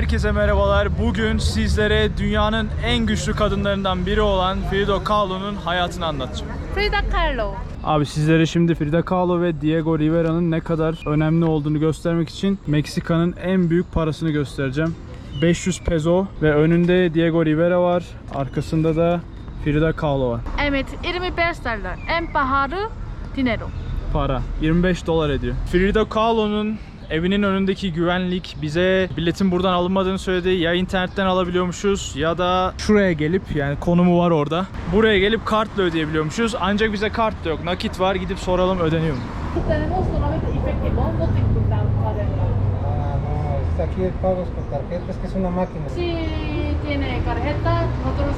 herkese merhabalar. Bugün sizlere dünyanın en güçlü kadınlarından biri olan Frida Kahlo'nun hayatını anlatacağım. Frida Kahlo. Abi sizlere şimdi Frida Kahlo ve Diego Rivera'nın ne kadar önemli olduğunu göstermek için Meksika'nın en büyük parasını göstereceğim. 500 peso ve önünde Diego Rivera var. Arkasında da Frida Kahlo var. Evet 25 dolar. En pahalı dinero. Para. 25 dolar ediyor. Frida Kahlo'nun evinin önündeki güvenlik bize biletin buradan alınmadığını söyledi. Ya internetten alabiliyormuşuz ya da şuraya gelip yani konumu var orada. Buraya gelip kartla ödeyebiliyormuşuz. Ancak bize kart da yok. Nakit var. Gidip soralım ödeniyor mu? Aquí el pagos con tarjeta, es que es una máquina. Si tiene tarjeta, nosotros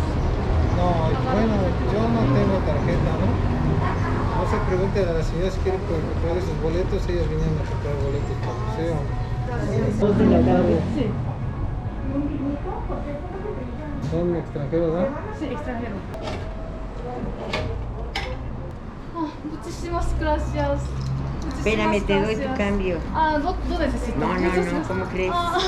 No, bueno, yo no tengo tarjeta, ¿no? No se pregunte a la señora si quiere co- comprar esos boletos, ellas vinieron a comprar boletos para el museo. Sí, Son extranjeros, ¿no? sí, extranjero. Oh, muchísimas gracias. Espérame, te doy tu cambio. Ah, no, no necesito. No. ¿cómo crees? Ah,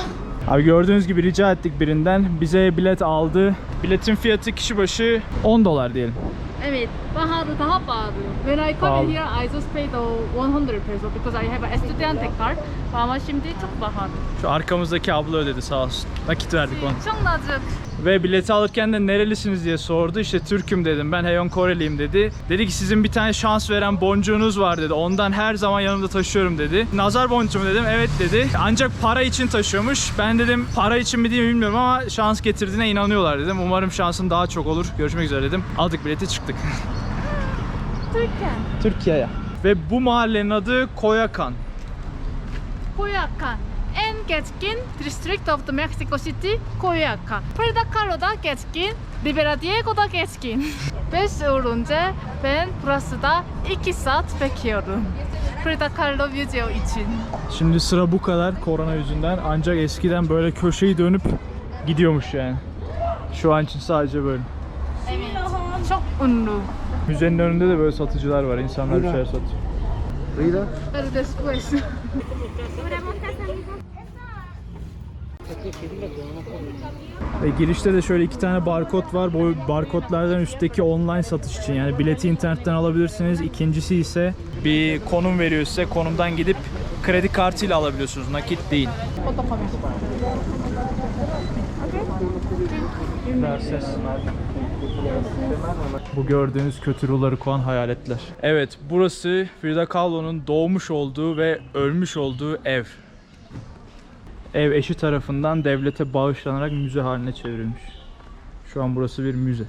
Abi gördüğünüz gibi rica ettik birinden. Bize bilet aldı. Biletin fiyatı kişi başı 10 dolar diyelim. evet, pahalı, daha pahalı. When I come Pahalı. here, I just paid the 100 peso because I have a estudiante card. Ama şimdi çok pahalı. Şu arkamızdaki abla ödedi sağ olsun. Nakit verdik ona. Çok nazik. Ve bileti alırken de nerelisiniz diye sordu. İşte Türk'üm dedim. Ben Heyon Koreliyim dedi. Dedi ki sizin bir tane şans veren boncuğunuz var dedi. Ondan her zaman yanımda taşıyorum dedi. Nazar boncuğu mu dedim. Evet dedi. Ancak para için taşıyormuş. Ben dedim para için mi diye bilmiyorum ama şans getirdiğine inanıyorlar dedim. Umarım şansın daha çok olur. Görüşmek üzere dedim. Aldık bileti çıktık. Türkiye. Türkiye'ye. Ve bu mahallenin adı Koyakan. Coyoacán. En geçkin district of the Mexico City, Coyoacán. Frida Kahlo'da geçkin, Rivera Diego'da geçkin. 5 yıl önce ben burasıda 2 saat bekliyorum. Frida Kahlo video için. Şimdi sıra bu kadar korona yüzünden. Ancak eskiden böyle köşeyi dönüp gidiyormuş yani. Şu an için sadece böyle. Evet. Çok ünlü. Müzenin önünde de böyle satıcılar var. İnsanlar bir şeyler satıyor. Rida. Pero después. Ve girişte de şöyle iki tane barkod var. Bu barkodlardan üstteki online satış için. Yani bileti internetten alabilirsiniz. İkincisi ise bir konum veriyor size. Konumdan gidip kredi kartıyla alabiliyorsunuz. Nakit değil. Bu gördüğünüz kötü ruhları koyan hayaletler. Evet, burası Frida Kahlo'nun doğmuş olduğu ve ölmüş olduğu ev. Ev eşi tarafından devlete bağışlanarak müze haline çevrilmiş. Şu an burası bir müze.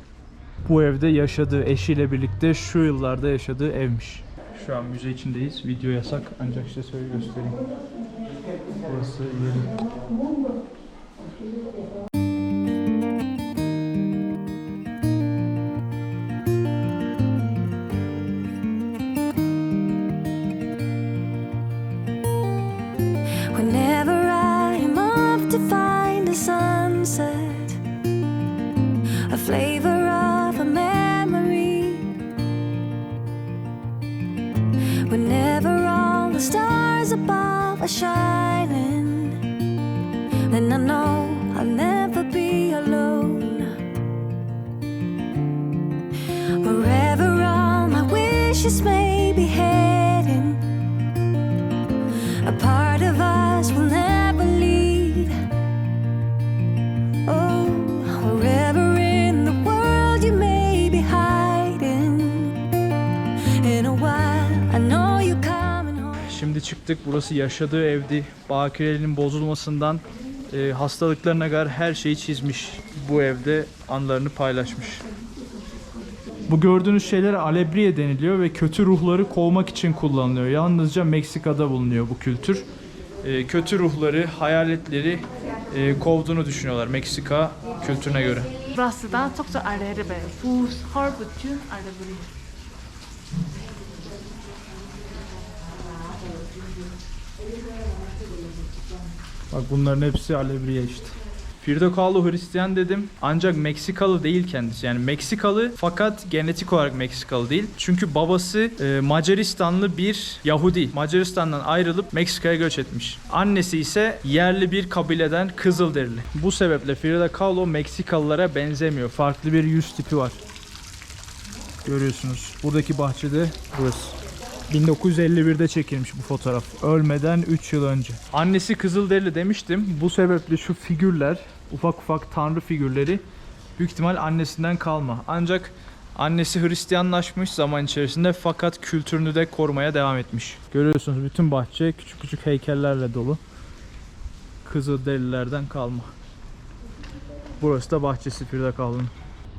Bu evde yaşadığı eşiyle birlikte şu yıllarda yaşadığı evmiş. Şu an müze içindeyiz. Video yasak ancak size söyle göstereyim. Burası yeri. Then I know I'll never be alone. Wherever all my wishes may be heading. A part of us will never leave. Oh, wherever in the world you may be hiding. In a while, I know you're coming home. Şimdi çıktık. Burası yaşadığı evdi. Bakirelinin bozulmasından e, hastalıklarına kadar her şeyi çizmiş. Bu evde anılarını paylaşmış. Bu gördüğünüz şeyler alebriye deniliyor ve kötü ruhları kovmak için kullanılıyor. Yalnızca Meksika'da bulunuyor bu kültür. E, kötü ruhları, hayaletleri e, kovduğunu düşünüyorlar Meksika kültürüne göre. Burası da çokça ayrı ve bu bütün ayrı Bak bunların hepsi alebriye işte. Kahlo Hristiyan dedim ancak Meksikalı değil kendisi. Yani Meksikalı fakat genetik olarak Meksikalı değil. Çünkü babası e, Macaristanlı bir Yahudi. Macaristan'dan ayrılıp Meksika'ya göç etmiş. Annesi ise yerli bir kabileden Kızılderili. Bu sebeple Frida Kahlo Meksikalılara benzemiyor. Farklı bir yüz tipi var. Görüyorsunuz. Buradaki bahçede burası. 1951'de çekilmiş bu fotoğraf. Ölmeden 3 yıl önce. Annesi Kızılderili demiştim. Bu sebeple şu figürler, ufak ufak tanrı figürleri büyük ihtimal annesinden kalma. Ancak annesi Hristiyanlaşmış zaman içerisinde fakat kültürünü de korumaya devam etmiş. Görüyorsunuz bütün bahçe küçük küçük heykellerle dolu. Kızılderililerden kalma. Burası da bahçesi Frida Kahlo'nun.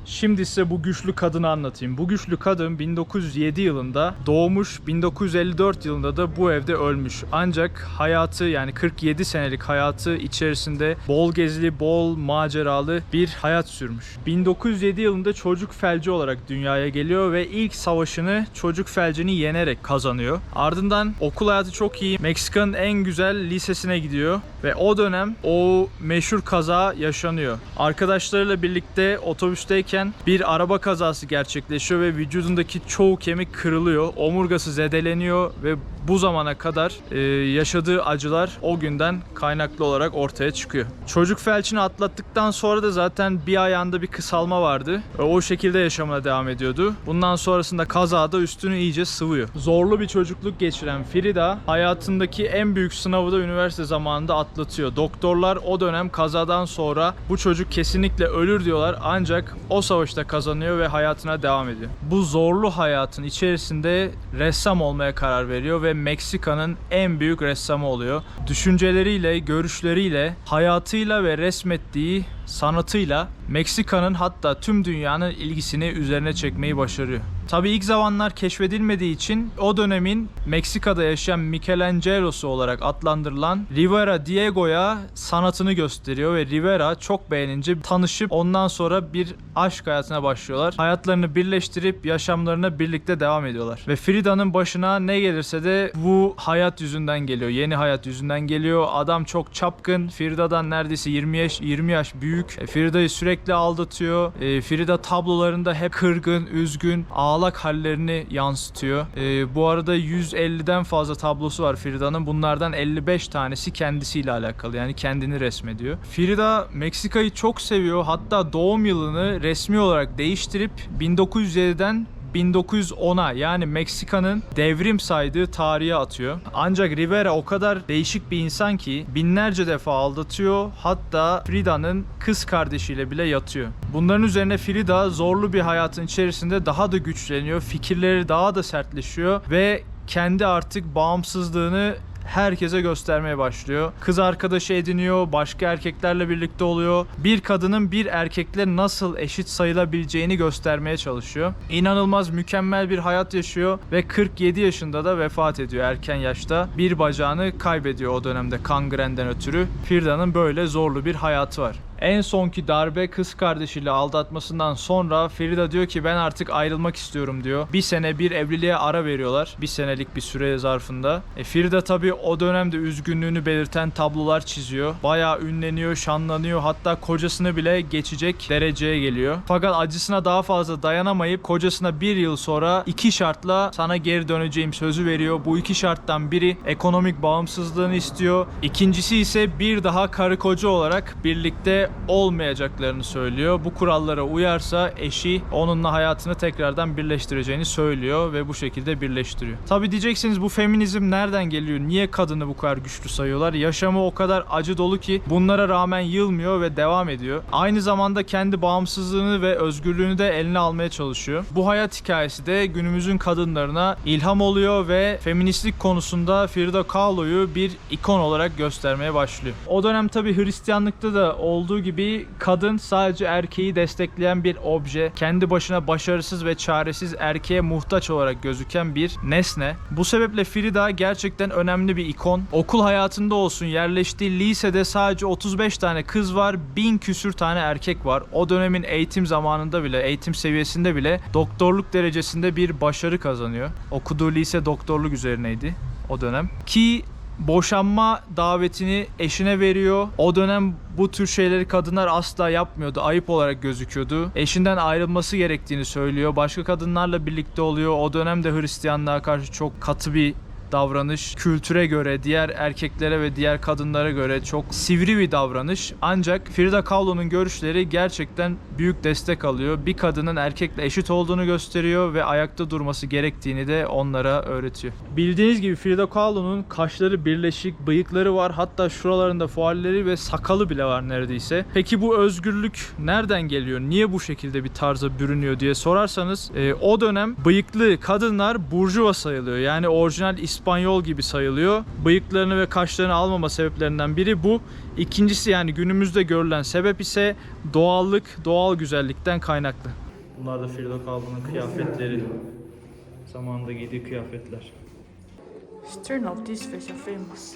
Şimdi size bu güçlü kadını anlatayım. Bu güçlü kadın 1907 yılında doğmuş, 1954 yılında da bu evde ölmüş. Ancak hayatı yani 47 senelik hayatı içerisinde bol gezili, bol maceralı bir hayat sürmüş. 1907 yılında çocuk felci olarak dünyaya geliyor ve ilk savaşını çocuk felcini yenerek kazanıyor. Ardından okul hayatı çok iyi. Meksika'nın en güzel lisesine gidiyor ve o dönem o meşhur kaza yaşanıyor. Arkadaşlarıyla birlikte otobüsteyken bir araba kazası gerçekleşiyor ve vücudundaki çoğu kemik kırılıyor. Omurgası zedeleniyor ve bu zamana kadar e, yaşadığı acılar o günden kaynaklı olarak ortaya çıkıyor. Çocuk felçini atlattıktan sonra da zaten bir ayağında bir kısalma vardı. Ve o şekilde yaşamına devam ediyordu. Bundan sonrasında kazada üstünü iyice sıvıyor. Zorlu bir çocukluk geçiren Frida hayatındaki en büyük sınavı da üniversite zamanında atlatıyor. Doktorlar o dönem kazadan sonra bu çocuk kesinlikle ölür diyorlar ancak o savaşta kazanıyor ve hayatına devam ediyor. Bu zorlu hayatın içerisinde ressam olmaya karar veriyor ve Meksika'nın en büyük ressamı oluyor. Düşünceleriyle, görüşleriyle, hayatıyla ve resmettiği sanatıyla Meksika'nın hatta tüm dünyanın ilgisini üzerine çekmeyi başarıyor. Tabii ilk zamanlar keşfedilmediği için o dönemin Meksika'da yaşayan Michelangelo'su olarak adlandırılan Rivera Diego'ya sanatını gösteriyor ve Rivera çok beğenince tanışıp ondan sonra bir aşk hayatına başlıyorlar. Hayatlarını birleştirip yaşamlarına birlikte devam ediyorlar. Ve Frida'nın başına ne gelirse de bu hayat yüzünden geliyor. Yeni hayat yüzünden geliyor. Adam çok çapkın. Frida'dan neredeyse 20 yaş 20 yaş büyük. E, Frida'yı sürekli aldatıyor. E, Frida tablolarında hep kırgın, üzgün, ağlak hallerini yansıtıyor. E, bu arada 150'den fazla tablosu var Frida'nın. Bunlardan 55 tanesi kendisiyle alakalı. Yani kendini resmediyor. Frida Meksika'yı çok seviyor. Hatta doğum yılını resmi olarak değiştirip 1907'den 1910'a yani Meksika'nın devrim saydığı tarihe atıyor. Ancak Rivera o kadar değişik bir insan ki binlerce defa aldatıyor. Hatta Frida'nın kız kardeşiyle bile yatıyor. Bunların üzerine Frida zorlu bir hayatın içerisinde daha da güçleniyor. Fikirleri daha da sertleşiyor ve kendi artık bağımsızlığını herkese göstermeye başlıyor. Kız arkadaşı ediniyor, başka erkeklerle birlikte oluyor. Bir kadının bir erkekle nasıl eşit sayılabileceğini göstermeye çalışıyor. İnanılmaz mükemmel bir hayat yaşıyor ve 47 yaşında da vefat ediyor erken yaşta. Bir bacağını kaybediyor o dönemde kangrenden ötürü. Frida'nın böyle zorlu bir hayatı var. En sonki darbe kız kardeşiyle aldatmasından sonra Frida diyor ki ben artık ayrılmak istiyorum diyor. Bir sene bir evliliğe ara veriyorlar. Bir senelik bir süre zarfında. E, Frida tabii o dönemde üzgünlüğünü belirten tablolar çiziyor. Bayağı ünleniyor, şanlanıyor. Hatta kocasını bile geçecek dereceye geliyor. Fakat acısına daha fazla dayanamayıp kocasına bir yıl sonra iki şartla sana geri döneceğim sözü veriyor. Bu iki şarttan biri ekonomik bağımsızlığını istiyor. İkincisi ise bir daha karı koca olarak birlikte olmayacaklarını söylüyor. Bu kurallara uyarsa eşi onunla hayatını tekrardan birleştireceğini söylüyor ve bu şekilde birleştiriyor. Tabi diyeceksiniz bu feminizm nereden geliyor? Niye kadını bu kadar güçlü sayıyorlar? Yaşamı o kadar acı dolu ki bunlara rağmen yılmıyor ve devam ediyor. Aynı zamanda kendi bağımsızlığını ve özgürlüğünü de eline almaya çalışıyor. Bu hayat hikayesi de günümüzün kadınlarına ilham oluyor ve feministlik konusunda Frida Kahlo'yu bir ikon olarak göstermeye başlıyor. O dönem tabi Hristiyanlıkta da olduğu gibi kadın sadece erkeği destekleyen bir obje, kendi başına başarısız ve çaresiz erkeğe muhtaç olarak gözüken bir nesne. Bu sebeple Frida gerçekten önemli bir ikon. Okul hayatında olsun yerleştiği lisede sadece 35 tane kız var, 1000 küsür tane erkek var. O dönemin eğitim zamanında bile, eğitim seviyesinde bile doktorluk derecesinde bir başarı kazanıyor. Okuduğu lise doktorluk üzerineydi o dönem. Ki boşanma davetini eşine veriyor. O dönem bu tür şeyleri kadınlar asla yapmıyordu. Ayıp olarak gözüküyordu. Eşinden ayrılması gerektiğini söylüyor. Başka kadınlarla birlikte oluyor. O dönemde Hristiyanlığa karşı çok katı bir davranış. Kültüre göre, diğer erkeklere ve diğer kadınlara göre çok sivri bir davranış. Ancak Frida Kahlo'nun görüşleri gerçekten büyük destek alıyor. Bir kadının erkekle eşit olduğunu gösteriyor ve ayakta durması gerektiğini de onlara öğretiyor. Bildiğiniz gibi Frida Kahlo'nun kaşları birleşik, bıyıkları var. Hatta şuralarında fualleri ve sakalı bile var neredeyse. Peki bu özgürlük nereden geliyor? Niye bu şekilde bir tarza bürünüyor diye sorarsanız e, o dönem bıyıklı kadınlar burjuva sayılıyor. Yani orijinal İspanyol gibi sayılıyor. Bıyıklarını ve kaşlarını almama sebeplerinden biri bu. İkincisi yani günümüzde görülen sebep ise doğallık, doğal güzellikten kaynaklı. Bunlar da Frida Kahlo'nun kıyafetleri. Zamanında giydiği kıyafetler. Turn of this face are famous.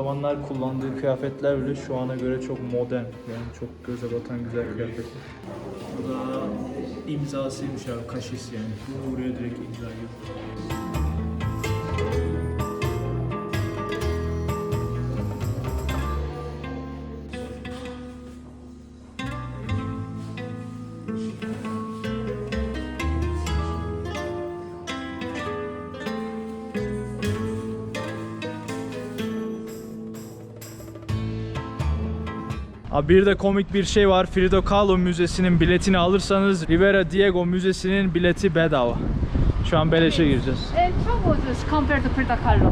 Zamanlar kullandığı kıyafetler bile şu ana göre çok modern. Yani çok göze batan güzel kıyafetler. Bu da imzasıymış abi, kaşesi yani. Buraya direkt imza gibi. Abi bir de komik bir şey var. Frida Kahlo Müzesi'nin biletini alırsanız Rivera Diego Müzesi'nin bileti bedava. Şu an beleşe gireceğiz. And çok ucuz compared to Frida Kahlo.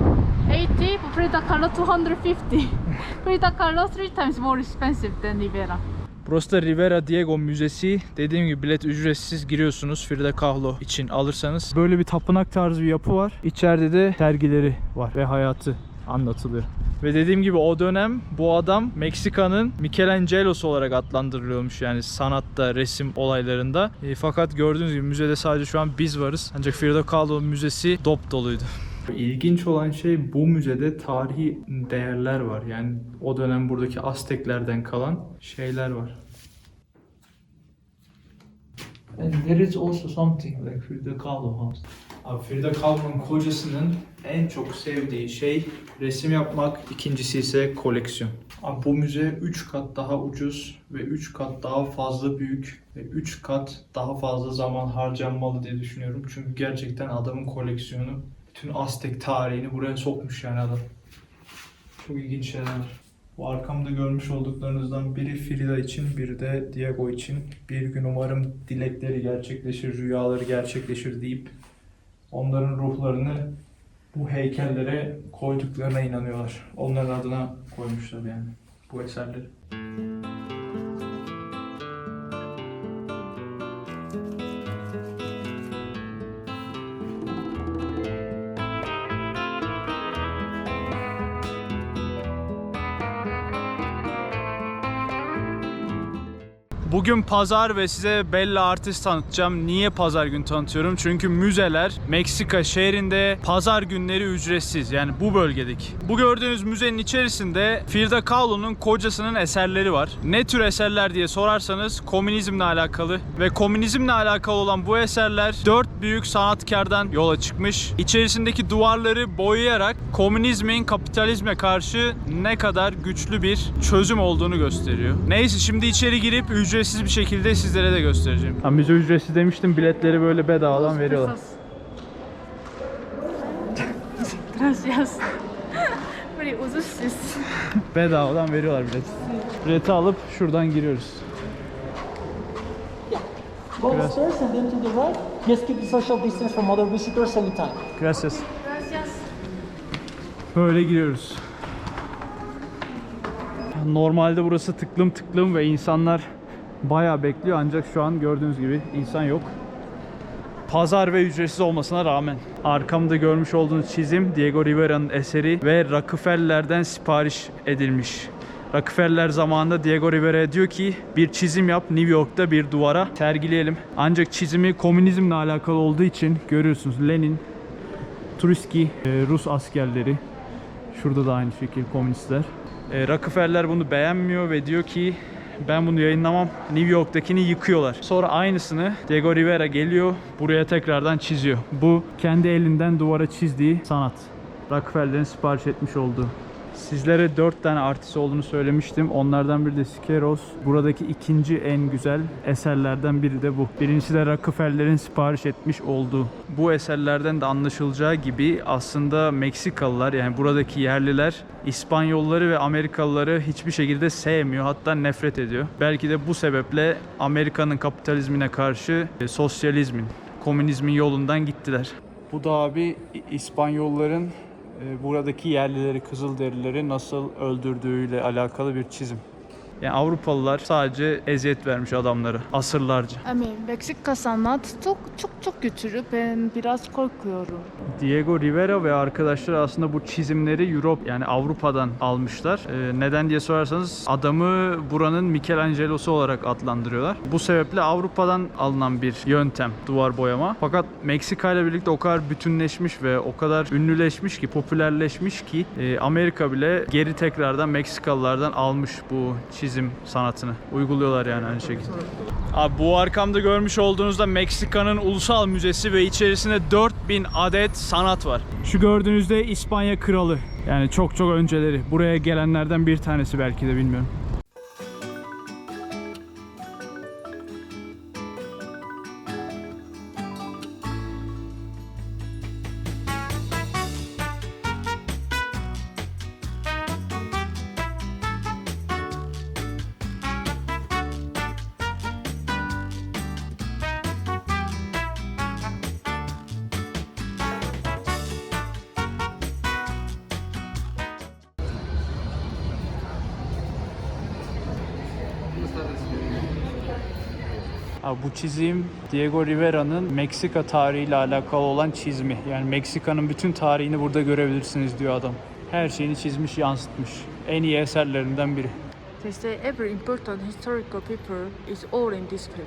80, but Frida Kahlo 250. Frida Kahlo three times more expensive than Rivera. Burası da Rivera Diego Müzesi. Dediğim gibi bilet ücretsiz giriyorsunuz Frida Kahlo için alırsanız. Böyle bir tapınak tarzı bir yapı var. İçeride de sergileri var ve hayatı anlatılıyor. Ve dediğim gibi o dönem bu adam Meksika'nın Michelangelo'su olarak adlandırılıyormuş yani sanatta, resim olaylarında. E, fakat gördüğünüz gibi müzede sadece şu an biz varız. Ancak Frida Kahlo Müzesi dop doluydu. İlginç olan şey bu müzede tarihi değerler var. Yani o dönem buradaki Azteklerden kalan şeyler var. And there is also something like Frida Kahlo House. Abi Frida Kahlo'nun kocasının en çok sevdiği şey resim yapmak, ikincisi ise koleksiyon. Bu müze 3 kat daha ucuz ve 3 kat daha fazla büyük ve 3 kat daha fazla zaman harcanmalı diye düşünüyorum. Çünkü gerçekten adamın koleksiyonu bütün Aztek tarihini buraya sokmuş yani adam. Çok ilginç şeyler. Bu arkamda görmüş olduklarınızdan biri Frida için, biri de Diego için. Bir gün umarım dilekleri gerçekleşir, rüyaları gerçekleşir deyip onların ruhlarını bu heykellere koyduklarına inanıyorlar. Onların adına koymuşlar yani bu eserleri. Bugün pazar ve size Bella Artist tanıtacağım. Niye pazar günü tanıtıyorum? Çünkü müzeler Meksika şehrinde pazar günleri ücretsiz. Yani bu bölgedeki. Bu gördüğünüz müzenin içerisinde Frida Kahlo'nun kocasının eserleri var. Ne tür eserler diye sorarsanız komünizmle alakalı ve komünizmle alakalı olan bu eserler dört büyük sanatkardan yola çıkmış. İçerisindeki duvarları boyayarak komünizmin kapitalizme karşı ne kadar güçlü bir çözüm olduğunu gösteriyor. Neyse şimdi içeri girip ücretsiz bir şekilde sizlere de göstereceğim. Ha, müze ücretsiz demiştim biletleri böyle bedavadan veriyorlar. Gracias. Pretty ucuz. Bedavadan veriyorlar bilet. Bileti alıp şuradan giriyoruz. Go upstairs and then to the right. Just keep the social distance from other visitors anytime. Gracias. Gracias. Böyle giriyoruz. Normalde burası tıklım tıklım ve insanlar bayağı bekliyor ancak şu an gördüğünüz gibi insan yok. Pazar ve ücretsiz olmasına rağmen. Arkamda görmüş olduğunuz çizim Diego Rivera'nın eseri ve Rockefeller'den sipariş edilmiş. Rockefeller zamanında Diego Rivera'ya diyor ki bir çizim yap New York'ta bir duvara sergileyelim. Ancak çizimi komünizmle alakalı olduğu için görüyorsunuz Lenin, Trotsky, e, Rus askerleri, Şurada da aynı şekilde komünistler. E, Rockefeller bunu beğenmiyor ve diyor ki ben bunu yayınlamam. New York'takini yıkıyorlar. Sonra aynısını Diego Rivera geliyor buraya tekrardan çiziyor. Bu kendi elinden duvara çizdiği sanat. Rockefeller'in sipariş etmiş olduğu. Sizlere 4 tane artist olduğunu söylemiştim. Onlardan biri de Sikeros. Buradaki ikinci en güzel eserlerden biri de bu. Birincisi de Rockefeller'in sipariş etmiş olduğu. Bu eserlerden de anlaşılacağı gibi aslında Meksikalılar yani buradaki yerliler İspanyolları ve Amerikalıları hiçbir şekilde sevmiyor. Hatta nefret ediyor. Belki de bu sebeple Amerika'nın kapitalizmine karşı e, sosyalizmin, komünizmin yolundan gittiler. Bu da abi İspanyolların buradaki yerlileri, Kızılderilileri nasıl öldürdüğüyle alakalı bir çizim. Yani Avrupalılar sadece eziyet vermiş adamları asırlarca. Ama Meksika sanat çok çok çok güçlü. Ben biraz korkuyorum. Diego Rivera ve arkadaşları aslında bu çizimleri Europe yani Avrupa'dan almışlar. Ee, neden diye sorarsanız adamı buranın Michelangelo'su olarak adlandırıyorlar. Bu sebeple Avrupa'dan alınan bir yöntem duvar boyama. Fakat Meksika ile birlikte o kadar bütünleşmiş ve o kadar ünlüleşmiş ki, popülerleşmiş ki e, Amerika bile geri tekrardan Meksikalılardan almış bu çizim sanatını. Uyguluyorlar yani aynı şekilde. Abi bu arkamda görmüş olduğunuzda Meksika'nın ulusal müzesi ve içerisinde 4000 adet sanat var. Şu gördüğünüzde İspanya kralı. Yani çok çok önceleri. Buraya gelenlerden bir tanesi belki de bilmiyorum. Çizim Diego Rivera'nın Meksika tarihiyle alakalı olan çizimi. Yani Meksika'nın bütün tarihini burada görebilirsiniz diyor adam. Her şeyini çizmiş, yansıtmış. En iyi eserlerinden biri. They say every important historical paper is all in this paper.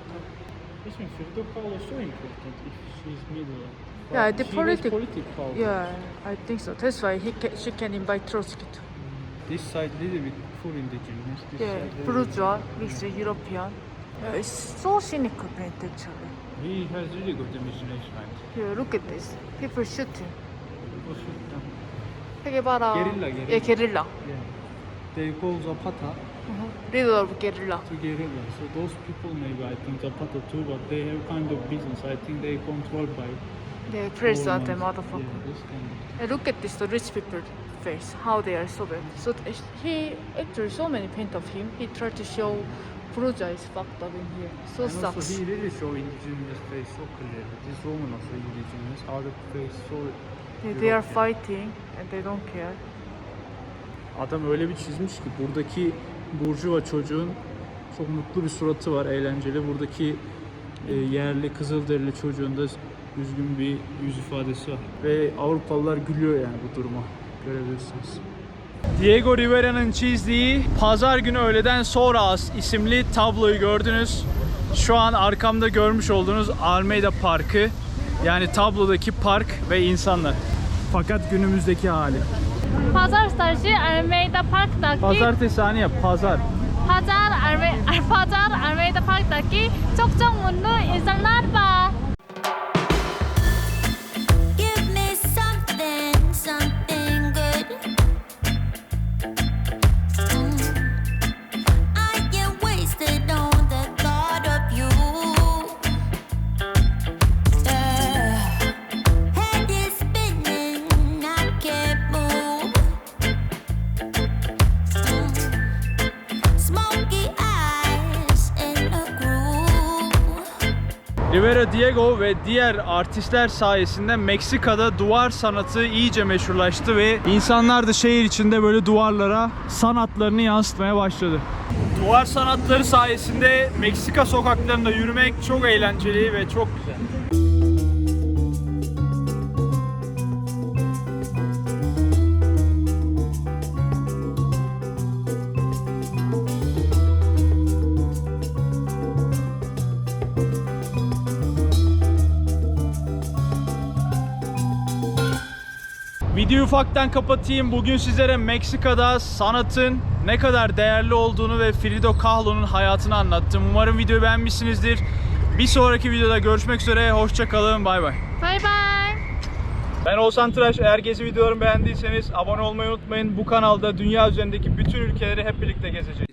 Yeah, the politic- Yeah, I think so. That's why he ca- she can invite Trotsky too. This side little bit full indigenous. This Yeah, bourgeois mixed European. Yeah, it's so cynical paint actually. He has really good imagination. Yeah, look at this. People shooting. 되게 봐라. Guerrilla, guerrilla. Yeah, guerrilla. They call Zapata Leader of guerrilla. to guerrilla. So those people maybe I think Zapata too, but they have kind of business. I think they controlled by Yeah, president and government. motherfucker. Yeah, this kind of. And look at this, the rich people face, how they are so bad. So th- he actually so many paint of him. He tried to show bourgeois is fucked up in here. So And sucks. also he really show indigenous face so clear. This woman also indigenous. Other face so They, they are fighting and they don't care. Adam öyle bir çizmiş ki buradaki burjuva çocuğun çok mutlu bir suratı var, eğlenceli. Buradaki e, yerli Kızılderili çocuğun da üzgün bir yüz ifadesi var. Ve Avrupalılar gülüyor yani bu duruma. Görebilirsiniz. Diego Rivera'nın çizdiği Pazar günü öğleden sonra az isimli tabloyu gördünüz. Şu an arkamda görmüş olduğunuz Almeida Parkı. Yani tablodaki park ve insanlar. Fakat günümüzdeki hali. Pazartesi Almeida Park'taki Pazartesi saniye pazar. Pazar Alme Pazar Almeida Park'taki çok çok mutlu insanlar var. Rivera Diego ve diğer artistler sayesinde Meksika'da duvar sanatı iyice meşhurlaştı ve insanlar da şehir içinde böyle duvarlara sanatlarını yansıtmaya başladı. Duvar sanatları sayesinde Meksika sokaklarında yürümek çok eğlenceli ve çok Videoyu ufaktan kapatayım. Bugün sizlere Meksika'da sanatın ne kadar değerli olduğunu ve Frida Kahlo'nun hayatını anlattım. Umarım videoyu beğenmişsinizdir. Bir sonraki videoda görüşmek üzere. Hoşçakalın. Bay bay. Bye bye. Ben Oğuzhan Tıraş. Eğer gezi videolarımı beğendiyseniz abone olmayı unutmayın. Bu kanalda dünya üzerindeki bütün ülkeleri hep birlikte gezeceğiz.